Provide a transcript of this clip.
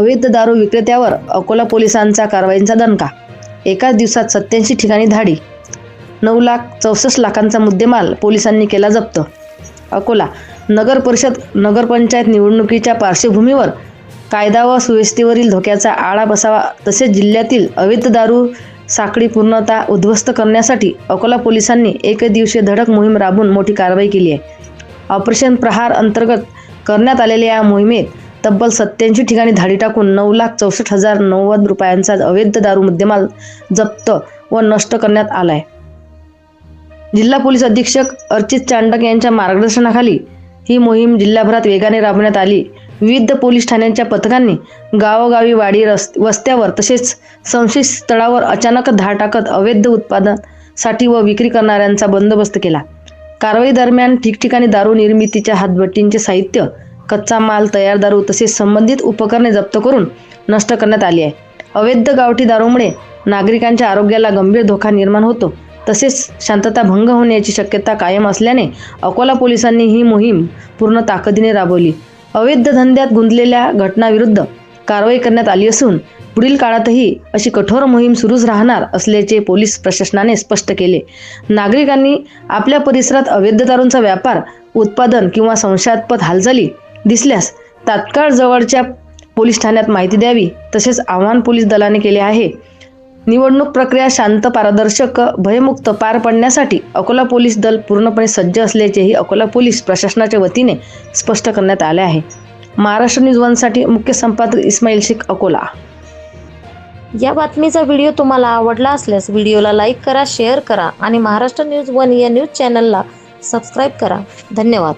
अवैध दारू विक्रेत्यावर अकोला पोलिसांचा कारवाईचा दणका. एकाच दिवसात सत्याऐंशी ठिकाणी धाडी. नऊ लाख चौसष्ट लाखांचा मुद्देमाल पोलिसांनी केला जप्त. अकोला नगर परिषद नगरपंचायत निवडणुकीच्या पार्श्वभूमीवर कायदा व सुव्यवस्थेवरील धोक्याचा आळा बसावा तसेच जिल्ह्यातील अवैध दारू साखळी पूर्णता उद्ध्वस्त करण्यासाठी अकोला पोलिसांनी एक दिवसीय धडक मोहीम राबवून मोठी कारवाई केली आहे. ऑपरेशन प्रहार अंतर्गत करण्यात आलेल्या या मोहिमेत तब्बल सत्याऐंशी ठिकाणी धाडी टाकून नऊ लाख चौसष्ट हजार नव्वद रुपयांचा अवैध दारू मुद्देमाल जप्त व नष्ट करण्यात आला आहे जिल्हा पोलीस अधीक्षक अर्चित चांडक यांच्या मार्गदर्शनाखाली ही मोहीम जिल्हाभरात वेगाने राबवण्यात आली. विविध पोलीस ठाण्यांच्या पथकांनी गावोगावी वाडी रस्त वस्त्यावर तसेच संशयित स्थळावर अचानक धाड टाकत अवैध उत्पादनासाठी व विक्री करणाऱ्यांचा बंदोबस्त केला. कारवाई दरम्यान ठिकठिकाणी दारू निर्मितीच्या हातभट्टींचे साहित्य कच्चा माल तयार दारू तसेच संबंधित उपकरणे जप्त करून नष्ट करण्यात आली आहे. अवैध गावठी दारूमुळे नागरिकांच्या आरोग्याला गंभीर धोका निर्माण होतो. तसेच शांतता भंग होण्याची शक्यता कायम असल्याने अकोला पोलिसांनी ही मोहीम पूर्ण ताकदीने राबवली. अवैध धंद्यात गुंतलेल्या घटनाविरुद्ध कारवाई करण्यात आली असून पुढील काळातही अशी कठोर मोहीम सुरूच राहणार असल्याचे पोलीस प्रशासनाने स्पष्ट केले. नागरिकांनी आपल्या परिसरात अवैध दारूंचा व्यापार उत्पादन किंवा संशयास्पद हालचाली दिसल्यास तात्काळ जवळच्या पोलीस ठाण्यात माहिती द्यावी तसेच आव्हान पोलीस दलाने केले आहे. निवडणूक प्रक्रिया शांत पारदर्शक भयमुक्त पार पडण्यासाठी अकोला पोलीस दल पूर्णपणे सज्ज असल्याचेही अकोला पोलीस प्रशासनाच्या वतीने स्पष्ट करण्यात आले आहे. महाराष्ट्र न्यूज वनसाठी मुख्य संपादक इस्माईल शेख अकोला. या बातमीचा व्हिडिओ तुम्हाला आवडला असल्यास व्हिडिओला लाईक करा शेअर करा आणि महाराष्ट्र न्यूज वन या न्यूज चॅनलला सबस्क्राईब करा. धन्यवाद.